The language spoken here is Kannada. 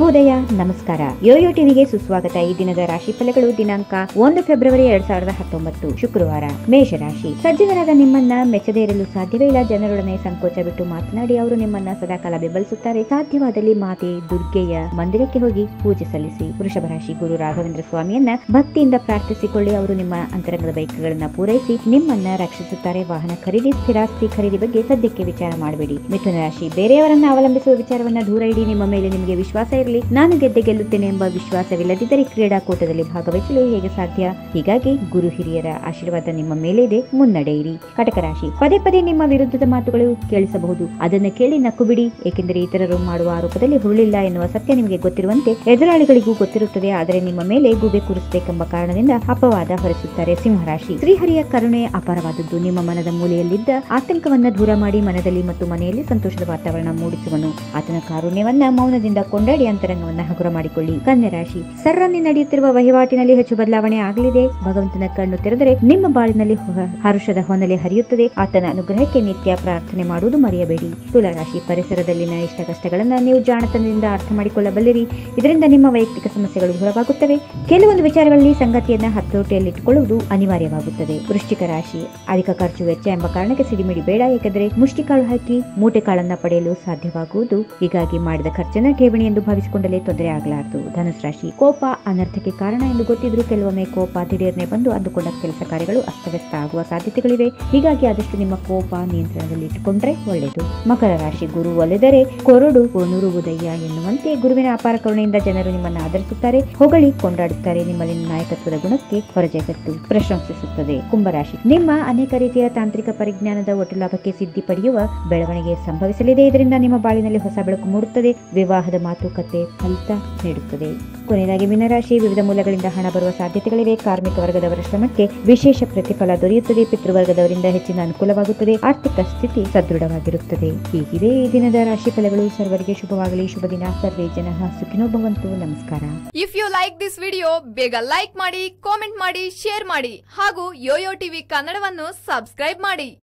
ಶುಭೋದಯ ನಮಸ್ಕಾರ. ಯೋಯೋ ಟಿವಿಗೆ ಸುಸ್ವಾಗತ ಈ ದಿನದ ರಾಶಿ ಫಲಗಳು ದಿನಾಂಕ ಒಂದು ಫೆಬ್ರವರಿ ಎರಡ್ ಸಾವಿರದ ಹತ್ತೊಂಬತ್ತು, ಶುಕ್ರವಾರ. ಮೇಷರಾಶಿ. ಸಜ್ಜನರಾದ ನಿಮ್ಮನ್ನ ಮೆಚ್ಚದೇ ಇರಲು ಸಾಧ್ಯವೇ ಇಲ್ಲ. ಜನರೊಡನೆ ಸಂಕೋಚ ಬಿಟ್ಟು ಮಾತನಾಡಿ ಅವರು ನಿಮ್ಮನ್ನ ಸದಾಕಾಲ ಬೆಂಬಲಿಸುತ್ತಾರೆ. ಸಾಧ್ಯವಾದಲ್ಲಿ ಮಾತೆ, ದುರ್ಗೆಯ ಮಂದಿರಕ್ಕೆ ಹೋಗಿ ಪೂಜೆ ಸಲ್ಲಿಸಿ. ವೃಷಭ ರಾಶಿ ಗುರು ರಾಘವೇಂದ್ರ ಸ್ವಾಮಿಯನ್ನ ಭಕ್ತಿಯಿಂದ ಪ್ರಾರ್ಥಿಸಿಕೊಳ್ಳಿ. ಅವರು ನಿಮ್ಮ ಅಂತರಂಗದ ಬೈಕ್ಗಳನ್ನ ಪೂರೈಸಿ ನಿಮ್ಮನ್ನ ರಕ್ಷಿಸುತ್ತಾರೆ. ವಾಹನ ಖರೀದಿ, ಸ್ಥಿರಾಸ್ತಿ ಖರೀದಿ ಬಗ್ಗೆ ಸದ್ಯಕ್ಕೆ ವಿಚಾರ ಮಾಡಬೇಡಿ. ಮಿಥುನ ರಾಶಿ. ಬೇರೆಯವರನ್ನ ಅವಲಂಬಿಸುವ ವಿಚಾರವನ್ನ ದೂರ ಇಡಿ. ನಿಮ್ಮ ಮೇಲೆ ನಿಮಗೆ ವಿಶ್ವಾಸ ಇರಲಿ. ನಾನು ಗೆದ್ದೆ ಗೆಲ್ಲುತ್ತೇನೆ ಎಂಬ ವಿಶ್ವಾಸವಿಲ್ಲದಿದ್ದರೆ ಕ್ರೀಡಾಕೂಟದಲ್ಲಿ ಭಾಗವಹಿಸಲು ಹೇಗೆ ಸಾಧ್ಯ? ಹೀಗಾಗಿ ಗುರು ಹಿರಿಯರ ಆಶೀರ್ವಾದ ನಿಮ್ಮ ಮೇಲೆ ಇದೆ ಮುನ್ನಡೆಯಿರಿ. ಕಟಕ ರಾಶಿ, ಪದೇ ಪದೇ ನಿಮ್ಮ ವಿರುದ್ಧದ ಮಾತುಗಳು ಕೇಳಿಸಬಹುದು. ಅದನ್ನು ಕೇಳಿ ನಕ್ಕು ಬಿಡಿ ಏಕೆಂದರೆ ಇತರರು ಮಾಡುವ ಆರೋಪದಲ್ಲಿ ಹುರುಳಿಲ್ಲ ಎನ್ನುವ ಸತ್ಯ ನಿಮಗೆ ಗೊತ್ತಿರುವಂತೆ ಎದುರಾಳಿಗಳಿಗೂ ಗೊತ್ತಿರುತ್ತದೆ. ಆದರೆ ನಿಮ್ಮ ಮೇಲೆ ಗುಬೆ ಕೂರಿಸಬೇಕೆಂಬ ಕಾರಣದಿಂದ ಅಪವಾದ ಹೊರಿಸುತ್ತಾರೆ ಸಿಂಹರಾಶಿ. ಶ್ರೀಹರಿಯ ಕರುಣೆ ಅಪಾರವಾದದ್ದು. ನಿಮ್ಮ ಮನದ ಮೂಲೆಯಲ್ಲಿದ್ದ ಆತಂಕವನ್ನ ದೂರ ಮಾಡಿ ಮನದಲ್ಲಿ ಮತ್ತು ಮನೆಯಲ್ಲಿ ಸಂತೋಷದ ವಾತಾವರಣ ಮೂಡಿಸುವನು. ಆತನ ಕಾರುಣ್ಯವನ್ನ ಮೌನದಿಂದ ಕೊಂಡಾಡಿ ಅಂತರಂಗವನ್ನ ಹಗುರ ಮಾಡಿಕೊಳ್ಳಿ. ಕನ್ಯಾ ರಾಶಿ ಸರ್ರನ್ನಿ ನಡೆಯುತ್ತಿರುವ ವಹಿವಾಟಿನಲ್ಲಿ ಹೆಚ್ಚು ಬದಲಾವಣೆ ಆಗಲಿದೆ. ಭಗವಂತನ ಕಣ್ಣು ತೆರೆದರೆ ನಿಮ್ಮ ಬಾಳಿನಲ್ಲಿ ಹರುಷದ ಹೊನಲೆ ಹರಿಯುತ್ತದೆ. ಆತನ ಅನುಗ್ರಹಕ್ಕೆ ನಿತ್ಯ ಪ್ರಾರ್ಥನೆ ಮಾಡುವುದು ಮರೆಯಬೇಡಿ. ತುಲಾ ರಾಶಿ ಪರಿಸರದಲ್ಲಿನ ಇಷ್ಟ ಕಷ್ಟಗಳನ್ನ ನೀವು ಜಾಣತನದಿಂದ ಅರ್ಥ ಮಾಡಿಕೊಳ್ಳಬಲ್ಲಿರಿ. ಇದರಿಂದ ನಿಮ್ಮ ವೈಯಕ್ತಿಕ ಸಮಸ್ಯೆಗಳು ದೂರವಾಗುತ್ತವೆ. ಕೆಲವೊಂದು ವಿಚಾರಗಳಲ್ಲಿ ಸಂಗತಿಯನ್ನ ಹತೋಟಿಯಲ್ಲಿಟ್ಟುಕೊಳ್ಳುವುದು ಅನಿವಾರ್ಯವಾಗುತ್ತದೆ. ವೃಶ್ಚಿಕ ರಾಶಿ, ಅಧಿಕ ಖರ್ಚು ವೆಚ್ಚ ಎಂಬ ಕಾರಣಕ್ಕೆ ಸಿಡಿಮಿಡಿ ಬೇಡ, ಏಕೆಂದರೆ ಮುಷ್ಟಿಕಾಳು ಹಾಕಿ ಮೂಟೆ ಕಾಳನ್ನ ಪಡೆಯಲು ಸಾಧ್ಯವಾಗುವುದು. ಹೀಗಾಗಿ ಮಾಡಿದ ಖರ್ಚನ್ನ ಠೇವಣಿ ಎಂದು ಭಾವಿಸಿಕೊಂಡಲೇ ತೊಂದರೆ ಆಗಲಾರದು. ಧನುಸ್ ರಾಶಿ ಕೋಪ, ಅನರ್ಥಕ್ಕೆ ಕಾರಣ ಎಂದು ಗೊತ್ತಿದ್ರೂ ಕೆಲವೊಮ್ಮೆ ಕೋಪ ದಿಢೀರ್ನೆ ಬಂದು ಅಂದುಕೊಂಡ ಕೆಲಸ ಕಾರ್ಯಗಳು ಅಸ್ತವ್ಯಸ್ತ ಆಗುವ ಸಾಧ್ಯತೆಗಳಿವೆ. ಹೀಗಾಗಿ ಆದಷ್ಟು ನಿಮ್ಮ ಕೋಪ ನಿಯಂತ್ರಣದಲ್ಲಿ ಇಟ್ಟುಕೊಂಡ್ರೆ ಒಳ್ಳೆಯದು. ಮಕರ ರಾಶಿ ಗುರು ಒಲೆದರೆ ಕೊರಡು ಕೊನುರುವುದಯ್ಯ ಎನ್ನುವಂತೆ ಗುರುವಿನ ಅಪಾರ ಕರುಣೆಯಿಂದ ಜನರು ನಿಮ್ಮನ್ನು ಆಧರಿಸುತ್ತಾರೆ. ಹೊಗಳಿ ಕೊಂಡಾಡುತ್ತಾರೆ ನಿಮ್ಮಲ್ಲಿ ನಾಯಕತ್ವದ ಗುಣಕ್ಕೆ ಹೊರಜಗತ್ತು ಪ್ರಶಂಸಿಸುತ್ತದೆ. ಕುಂಭರಾಶಿ, ನಿಮ್ಮ ಅನೇಕ ರೀತಿಯ ತಾಂತ್ರಿಕ ಪರಿಜ್ಞಾನದ ಒಟ್ಟು ಲಾಭಕ್ಕೆ ಸಿದ್ಧಿ ಪಡೆಯುವ ಬೆಳವಣಿಗೆ ಸಂಭವಿಸಲಿದೆ. ಇದರಿಂದ ನಿಮ್ಮ ಬಾಳಿನಲ್ಲಿ ಹೊಸ ಬೆಳಕು ಮೂಡುತ್ತದೆ. ವಿವಾಹದ ಮಾತುಕತೆ ಫಲಿತ ನೀಡುತ್ತದೆ ಕೊನೆಯದಾಗಿ, ಮೀನರಾಶಿ ವಿವಿಧ ಮೂಲಗಳಿಂದ ಹಣ ಬರುವ ಸಾಧ್ಯತೆಗಳಿವೆ. ಕಾರ್ಮಿಕ ವರ್ಗದವರ ಶ್ರಮಕ್ಕೆ ವಿಶೇಷ ಪ್ರತಿಫಲ ದೊರೆಯುತ್ತದೆ. ಪಿತೃವರ್ಗದವರಿಂದ ಹೆಚ್ಚಿನ ಅನುಕೂಲವಾಗುತ್ತದೆ. ಆರ್ಥಿಕ ಸ್ಥಿತಿ ಸದೃಢವಾಗಿರುತ್ತದೆ. ಹೀಗಿದೆ ಈ ದಿನದ ರಾಶಿ ಫಲಗಳು. ಸರ್ವರಿಗೆ ಶುಭವಾಗಲಿ. ಶುಭ ದಿನ. ಸರ್ವೇ ಜನ. ಸುಖಿನೋ ನಮಸ್ಕಾರ. If you like this video ಬೇಗ ಲೈಕ್ ಮಾಡಿ ಕಾಮೆಂಟ್ ಮಾಡಿ ಶೇರ್ ಮಾಡಿ. ಹಾಗೂ ಯೋಯೋ ಟಿವಿ ಕನ್ನಡವನ್ನು ಸಬ್ಸ್ಕ್ರೈಬ್ ಮಾಡಿ.